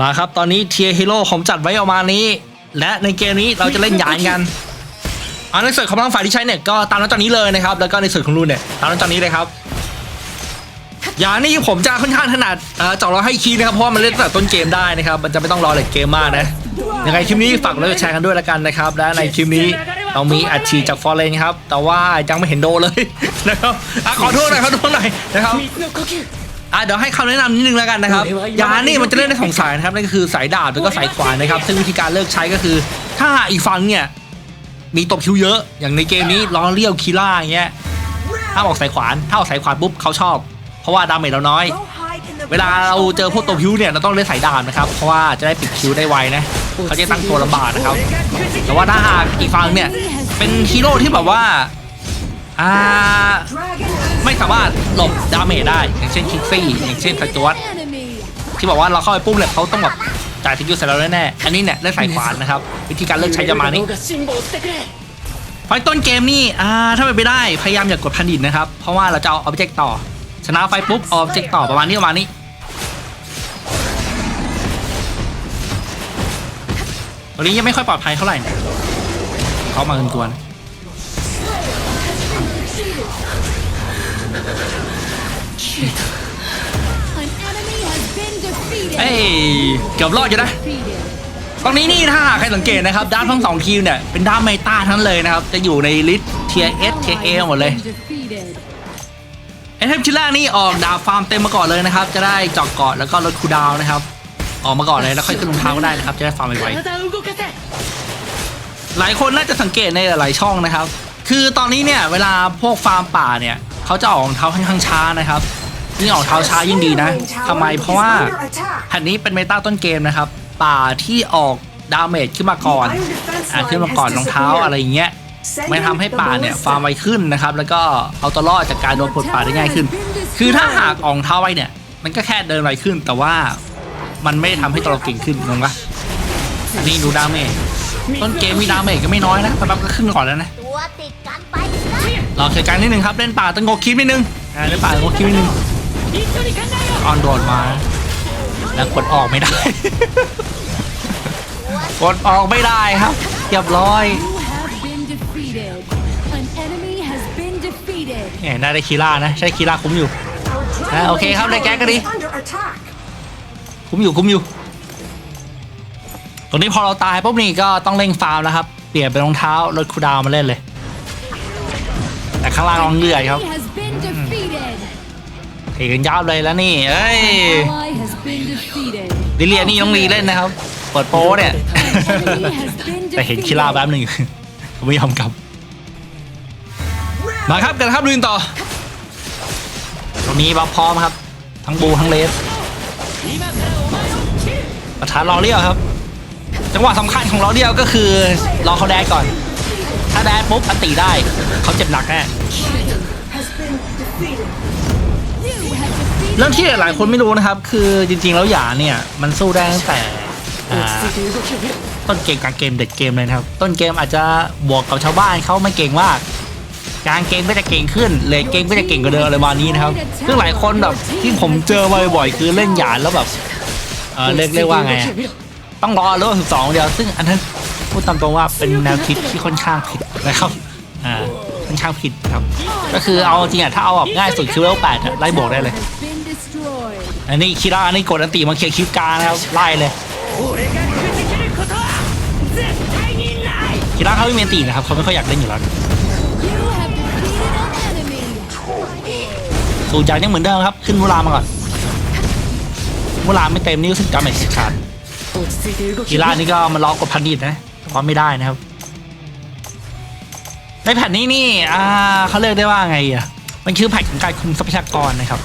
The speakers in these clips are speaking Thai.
มาครับตอนนี้เทียร์ฮีโร่ผมจัดไว้ออกมานี้ และในเกมนี้เราจะเล่นหยานกันอันในส่วนของทางฝ่ายที่ใช้เนี่ยก็ตามนั้นตอนนี้เลยนะครับ แล้วก็ในส่วนของรุ่นเนี่ยตามนั้นตอนนี้เลยครับหยานนี่ผมจะค่อนข้างถนัดเอ่อเจาะเราให้คีนะครับเพราะว่ามันเล่นตั้งแต่ต้นเกมได้นะครับ มันจะไม่ต้องรอเลยเกมมากนะยังไงคลิปนี้ฝากแล้วก็แชร์กันด้วยละกันนะครับ และในคลิปนี้เรามีอัดฉีดจากฟอร์เรนครับ แต่ว่ายังไม่เห็นโดเลยนะครับขอโทษหน่อยขอโทษหน่อยนะครับ อะเดี๋ยวให้คำแนะนำนิดนึงแล้วกันนะครับยานี่มันจะเล่นได้สองสายนะครับนั่นก็คือสายดาบแล้วก็สายขวานนะครับ ซึ่งวิธีการเลิกใช้ก็คือ ถ้าอีกฝั่งเนี่ยมีตบคิวเยอะ อย่างในเกมนี้ล้อเลี้ยวคีล่าอย่างเงี้ยถ้ามออกสายขวานถ้าออกสายขวานปุ๊บเขาชอบ เพราะว่าดาเมจเราน้อย เวลาเราเจอพวกตบคิวเนี่ยเราต้องเล่นสายดาบนะครับเพราะว่าจะได้ปิดคิวได้ไวนะเขาจะตั้งตัวลำบากนะครับ แต่ว่าถ้าหากอีกฝั่งเนี่ยเป็นฮีโร่ที่แบบว่า อ่าไม่สามารถหลบดาเมจได้ อย่างเช่นคิกซี่อย่างเช่นสจวตที่บอกว่าเราเข้าไปปุ๊บเลยเขาต้องแบบจ่ายทิกยูใส่เราแน่ๆอันนี้เนี่ยเล่นสายขวานนะครับ วิธีการเลือกใช้จะมานี้ไฟต้นเกมนี่อ่าถ้าเป็นไปได้พยายามอย่ากดพันดิตนะครับ เพราะว่าเราจะเอาออบเจกต์ต่อ ชนะไฟปุ๊บออบเจกต์ต่อประมาณนี้ประมาณนี้ตอนนี้ยังไม่ค่อยปลอดภัยเท่าไหร่นะเขามากันกวน เอ้ยเกือบรอดอยู่นะ ตรงนี้นี่ถ้าใครสังเกตนะครับด้านทั้งสองทีมเนี่ยเป็นด้านเมตาทั้งเลยนะครับ จะอยู่ในลิสต์เทียเอสเทียเอหมดเลยไอเทมชิ้นแรกนี่ออกดาบฟาร์มเต็มมาก่อนเลยนะครับ จะได้จอกเกาะแล้วก็ลดคูดาวนะครับ ออกมาก่อนเลยแล้วค่อยขึ้นรองเท้าก็ได้นะครับ จะได้ฟาร์มไวๆหลายคนน่าจะสังเกตในหลายช่องนะครับ คือตอนนี้เนี่ยเวลาพวกฟาร์มป่าเนี่ย เขาจะออกรองเท้าค่อนข้างช้านะครับยิ่งออกเท้าช้ายิ่งดีนะทำไมเพราะว่าแผ่นนี้เป็นเมตาต้นเกมนะครับ ป่าที่ออกดาเมจขึ้นมาก่อนอ่าขึ้นมาก่อนรองเท้าอะไรอย่างเงี้ยไม่ทำให้ป่าเนี่ยฟาร์มไวขึ้นนะครับ แล้วก็เอาตัวรอดจากการโดนปลดป่าได้ง่ายขึ้น คือถ้าหากออกรองเท้าไว้เนี่ย มันก็แค่เดินไวขึ้น แต่ว่ามันไม่ได้ทำให้ตัวเราเก่งขึ้นงงปะนนี้ดูดาเมจต้นเกมมีดาเมจก็ไม่น้อยนะแต่ปั๊บก็ขึ้นก่อนแล้วนะตัวติดกันไป นะรอเกิดการนิดนึงครับเล่นป่าต้งงกคิดนิดนึงอ่าเล่นป่าต้งงกคิดนิดนึงออนโดดมา แล้วกดออกไม่ได้ กดออกไม่ได้ครับเรียบร้อยเนี่ยน่าได้คีร่านะ ใช่คีร่าคุ้มอยู่อะโอเคครับได้แก๊กก็ดี คุ้มอยู่คุ้มอยู่ตรงนี้พอเราตายปุ๊บนี่ก็ต้องเร่งฟาร์มแล้วครับ เปลี่ยนเป็นรองเท้าลดคูดาวมาเล่นเลย ข้างล่างลองเลื่อยครับเทกันยับเลยแล้วนี่เอ้ยดิเลียนี่ต้องรีเล่นนะครับเปิดโป้เนี่ยแต่เห็นคิราแป๊บหนึ่งผมไม่ยอมกลับ มาครับกันครับลุยต่อ ตรงนี้บัฟพร้อมครับ ทั้งบูทั้งเลสประธานรอเรียวครับ จังหวะสำคัญของรอเรียวก็คือรอเขาแดดก่อน ถ้าแดดปุ๊บอันติได้ เขาเจ็บหนักแน่เรื่องที่หลายคนไม่รู้นะครับ คือจริงๆแล้วหยาเนี่ย มันสู้ได้ตั้งแต่ต้นเกมกลางเกมเด็ดเกมเลยนะครับ ต้นเกมอาจจะบวกกับชาวบ้านเขาไม่เก่งมากกลางเกมก็จะเก่งขึ้นเลยเกมก็จะเก่งกว่าเดิมอะไรประมาณนี้นะครับซึ่งหลายคนแบบที่ผมเจอมาบ่อยๆคือเล่นหยาแล้วแบบเออเรียกเรียกว่าไง ต้องรอเลเวลสิบสองเดียวซึ่งอันนั้น พูดตามตรงว่าเป็นแนวคิดที่ค่อนข้างผิดนะครับอ่าค่อนข้างผิดครับ ก็คือเอาจริงอะถ้าเอาแบบง่ายสุดคือเลเวลแปดไล่บวกได้เลย อันนี้คิราอันนี้กดอันตีมาเคลียร์คลิปกลางนะครับไล่เลยคิราเขาไม่มีอันตีนะครับเขาไม่ค่อยอยากเล่นอยู่แล้วสูตรจายังเหมือนเดิมครับ ขึ้นมูลามาก่อนมูลาไม่เต็มนี่รู้สึกดาเมจขาดคิรานี่ก็มาล็อกกดพันดิตนะ แต่ว่าไม่ได้นะครับ ในแผ่นนี้นี่อ่าเขาเรียกได้ว่าไงอะมันคือแผ่นของการคุมทรัพยากรนะครับ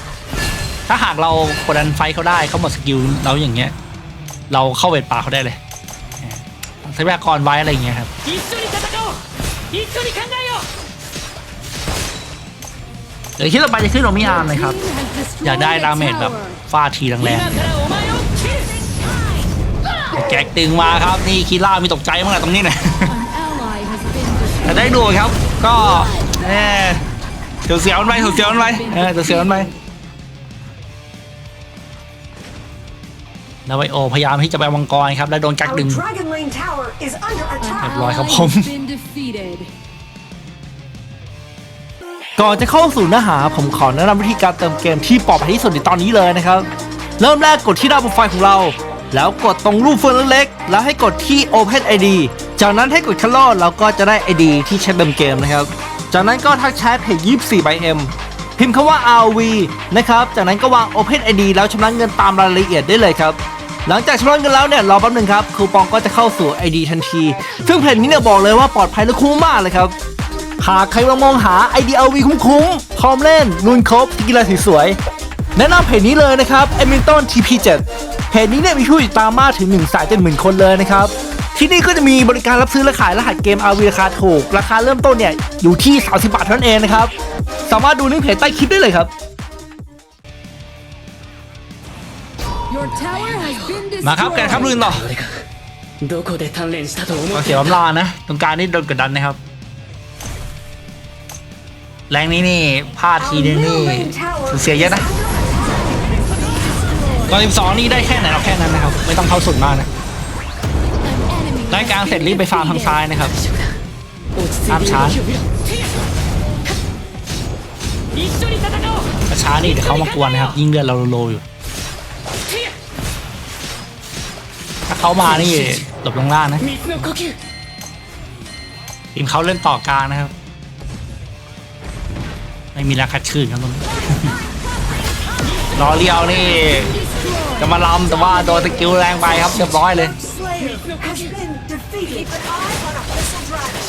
ถ้าหากเรากดดันไฟเขาได้เขาหมดสกิลเราอย่างเงี้ย เราเข้าเวทป่าเขาได้เลยทรัพยากรไว้อะไรอย่างเงี้ยครับเดี๋ยวที่ต่อไปจะขึ้นโรมิอาร์มเลยครับ อยากได้ดาเมจแบบฟาดทีแรงๆ แก๊กตึงมาครับนี่คีร่ามีตกใจมากตรงนี้หน่อยแต่ได้ดูครับ ก็เออเดี๋ยวเสียวมันไปเดี๋ยวเสียวมันไปเออเดี๋ยวเสียวมันไปนาไวโอพยายามที่จะไปเอามังกรครับแล้วโดนกัก Our ดึง Dragon Lane Tower is under เรีย attack. บร้อยครับ Ally ผม has been defeated. ก่อนจะเข้าสู่เนื้อหาผมขอแนะนำวิธีการเติมเกมที่ปลอดภัยที่สุดในตอนนี้เลยนะครับ เริ่มแรกกดที่หน้าโปรไฟล์ของเรา แล้วกดตรงรูปเฟืองเล็กๆ แล้วให้กดที่ Open ID จากนั้นให้กดคัลลเราก็จะได้ ID ที่ใช้เติมเกมนะครับ จากนั้นก็ทักแชทเพจ24 by M พิมพ์คำว่า RV นะครับ จากนั้นก็วาง Open ID แล้วชำระเงินตามรายละเอียดได้เลยครับ หลังจากชำระเงินแล้วเนี่ยรอแป๊บหนึงครับ คูปองก็จะเข้าสู่ ID ทันที ซึ่งเพจนี้เนี่ยบอกเลยว่าปลอดภัยและคุ้มมากเลยครับ หากใครกำลังมองหา IDLV คุ้มๆ พร้อมเล่นลุนครบกีฬาสวยๆ แนะนำเพจนี้เลยนะครับ e m i l t o n TP7 เพจนี้เนี่ยมีผู้ติดตามมากถึง1สายเจ็ดหมื่นคนเลยนะครับที่นี่ก็จะมีบริการรับซื้อและขายรหัสเกม RV ราคาถูก ราคาเริ่มต้นเนี่ยอยู่ที่ 30 บาทเท่านั้นเองนะครับ สามารถดูลิงก์เพจใต้คลิปได้เลยครับ มาครับแกครับลุยต่อโอเคผมรอนะ ตรงกลางนี่โดนกดดันนะครับ แรงนี้นี่พลาดทีนึงนี่สูญเสียเยอะนะ ตอนสิบสองนี่ได้แค่ไหนเราแค่นั้นนะครับ ไม่ต้องเข้าสุดมากนะได้กลางเสร็จรีบไปฟาร์มทางซ้ายนะครับตามช้าช้านี่เดี๋ยวเขามากวนนะครับ ยิ่งเลือดเราโลอยู่ ถ้าเขามานี่หลบลงล่างนะทีมเขาเล่นต่อกลางนะครับ ไม่มีราคาชื่นครับตรงนี้รอเลี้ยวนี่ จะมาลำแต่ว่าโดนสกิลแรงไปครับเรียบร้อยเลย Slayer has been defeated. Keep an eye on a missile dragon.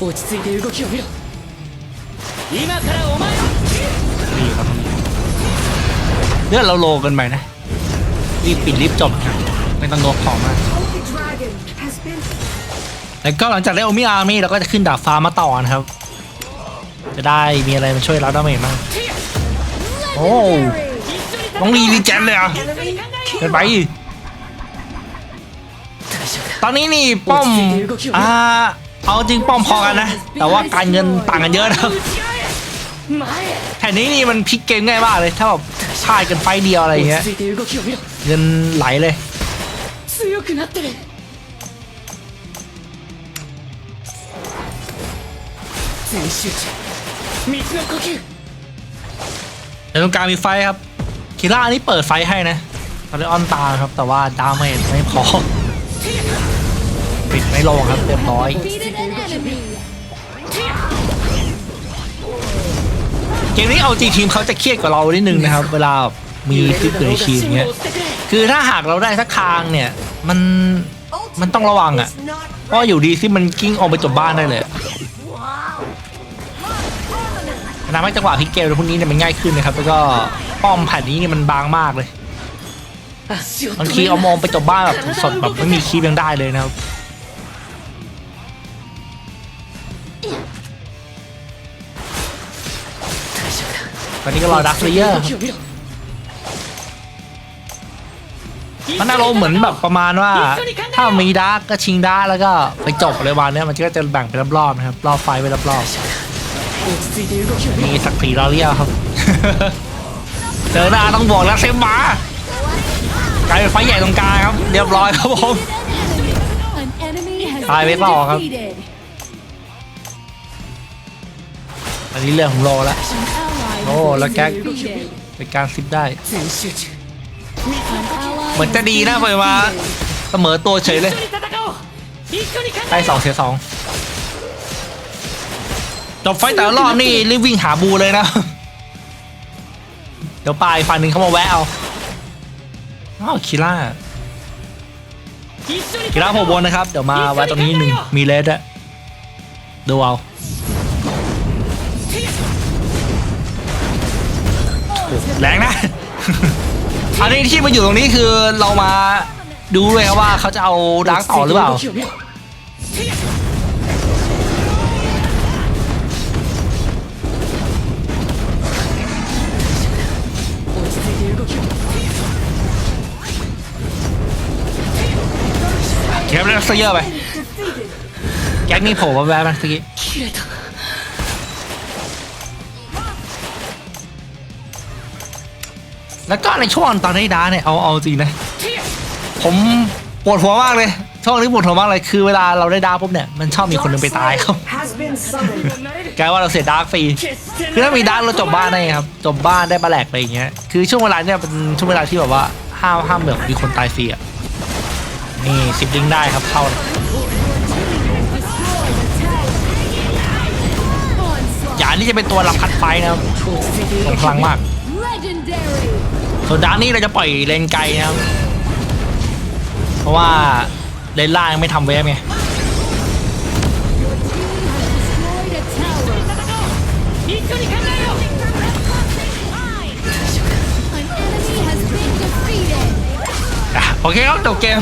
落ち着いて動きを見ろ今からお前を นี่ครับเลือดเราโลเกันไปนะ รีบปิดรีบจบครับไม่ต้องงกของมาก Holy Dragon has been แล้วก็หลังจากได้โอมิอาร์มี่เราก็จะขึ้นดาบฟ้ามาต่อนะครับ จะได้มีอะไรมาช่วยเราได้ไหมบ้างโอ้ ต้องรีรีเจนเลยเหรอ่ะ enemy เกินไป 大丈夫 ตอนนี้นี่ป้อม อ่า เอาจริงป้อมพอกันนะ แต่ว่าการเงินต่างกันเยอะนะครับ だ前へ แถวนี้นี่มันพลิกเกมง่ายมากเลย ถ้าแบบพลาดกันไฟต์เดียวอะไรอย่างเงี้ย 落ち着いて動きを見ろ เงินไหลเลย 強くなってる全集中水の呼吸 แต่ตรงกลางมีไฟครับ คิร่านี่เปิดไฟให้นะตอนนี้ออนตาครับ แต่ว่าดาเมจไม่พอ ปิดไม่ลงครับเรียบร้อย เกมนี้เอาจริงทีมเขาจะเครียดกว่าเรานิดนึงนะครับ เวลามีซิปอยู่ในทีมเงี้ย คือถ้าหากเราได้สักทางเนี่ย มันมันต้องระวังอะ เพราะอยู่ดีซิมันกิ้งออกไปจบบ้านได้เลยทำให้จังหวะพลิกเกมพวกนี้เนี่ยมันง่ายขึ้นนะครับ แล้วก็ ป้อมแผ่นนี้นี่มันบางมากเลยบางทีเอามองไปจบบ้านแบบสดแบบไม่มีคีบยังได้เลยนะครับตอนนี้ก็รอดักเลเยอร์มันอารมณ์เหมือนแบบประมาณว่า ถ้ามีดาร์กก็ชิงดาร์กแล้วก็ไปจบเลยวันนี้มันก็จะแบ่งไปรอบๆนะครับรอบไฟไปรอบๆมีสักสีรอเลียลครับ จอหน้าต้องบอกแล้วเซมมากลายเป็นไฟใหญ่ตรงกลางครับ เรียบร้อยครับผมตายไม่ต่อครับอันนี้เรื่องของรอละโอ้แล้วแก๊กเป็นการซิปได้ เหมือนจะดีนะไปมาเสมอตัวเฉยเลยได้สองเสียสองจบไฟแต่รอบนี่รีบวิ่งหาบูเลยนะ เดี๋ยวปลายฝั่งหนึ่งเขามาแวะเอาอ้าวคิล่าคิร่าหกบนนะครับ เดี๋ยวมาไว้ตรงนี้หนึ่งมีเลสอะดูเอาแรงนะ อันนี้ที่มาอยู่ตรงนี้คือเรามาดูเลยครับว่าเขาจะเอาดังต่อหรือเปล่า แล้วเซเยอร์ไปแก๊กนี่โผล่มาแวบๆนะตะกี้แล้วก็ในช่วงตอนนี้ดาเนี่ยเอาเอาจริงนะผมปวดหัวมากเลยช่วงนี้ปวดหัวมากเลยคือเวลาเราได้ดาปุ๊บเนี่ยมันชอบมีคนนึงไปตายครับกลายว่าเราเสียดาร์กฟรีคือถ้ามีดาร์กเราจบบ้านได้ครับจบบ้านได้บาแหลกไปอย่างเงี้ยคือช่วงเวลาเนี่ยเป็นช่วงเวลาที่แบบว่าห้ามห้ามแบบมีคนตายฟรีอะ นี่สิบลิงได้ครับเข้าอย่างนี้จะเป็นตัวรับคัดไฟนะครับรงพลังมาก ส่วนดาร์นี่เราจะปล่อยเลนไกลนะครับ เพราะว่าเลนล่างไม่ทำเวฟไงโอเคครับจบเกม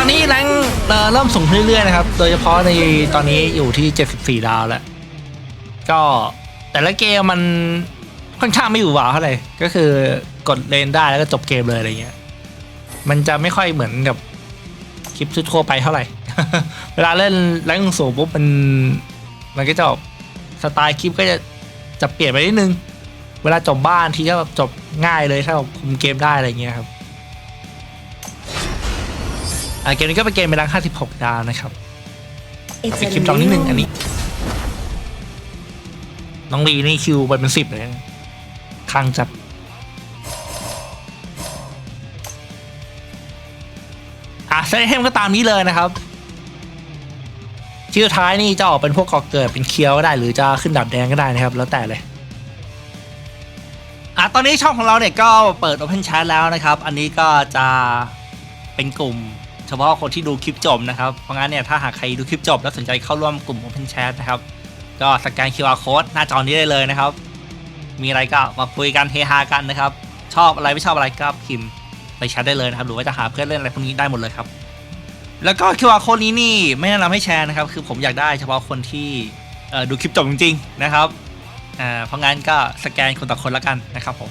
ตอนนี้แรงเอ่อเริ่มสูงขึ้นเรื่อยๆนะครับ โดยเฉพาะในตอนนี้อยู่ที่ 74 ดาวแล้ว ก็แต่ละเกมมันค่อนข้างไม่อยู่หวาเท่าไหร่ก็คือกดเลนได้แล้วก็จบเกมเลยอะไรเงี้ย มันจะไม่ค่อยเหมือนกับคลิปทั่วไปเท่าไหร่ เวลาเล่นแรงสูงปุ๊บมันมันก็จะสไตล์คลิปก็จะจะเปลี่ยนไปนิดนึง เวลาจบบ้านทีก็แบบจบง่ายเลยถ้าเราคุมเกมได้อะไรเงี้ยครับ อ่าเกมนี้ก็เป็นเกมเป็นรัง56 ดาวนะครับ It's ไปคลิปจองนิดนึงอันนี้ น้องลีนี่คิวไปเป็นสิบเลยนะคลังจัดอะเซตเทมก็ตามนี้เลยนะครับ ชื่อท้ายนี่จะออกเป็นพวกกอเกิดเป็นเคียวก็ได้ หรือจะขึ้นดับแดงก็ได้นะครับ แล้วแต่เลยอะตอนนี้ช่องของเราเนี่ยก็เปิด Open Chat แล้วนะครับ อันนี้ก็จะเป็นกลุ่ม เฉพาะคนที่ดูคลิปจบนะครับ เพราะงั้นเนี่ยถ้าหากใครดูคลิปจบแล้วสนใจเข้าร่วมกลุ่ม Open Chat นะครับก็สแกน QR Code หน้าจอนี้ได้เลยนะครับ มีอะไรก็มาคุยกันเฮฮากันนะครับ ชอบอะไรไม่ชอบอะไรก็พิมพ์ไปแชทได้เลยนะครับ หรือว่าจะหาเพื่อนเล่นอะไรพวกนี้ได้หมดเลยครับ แล้วก็ QR Code นี้นี่ไม่แนะนำให้แชร์นะครับ คือผมอยากได้เฉพาะคนที่ดูคลิปจบจริงๆนะครับเพราะงั้นก็สแกนคนต่อคนละกันนะครับผม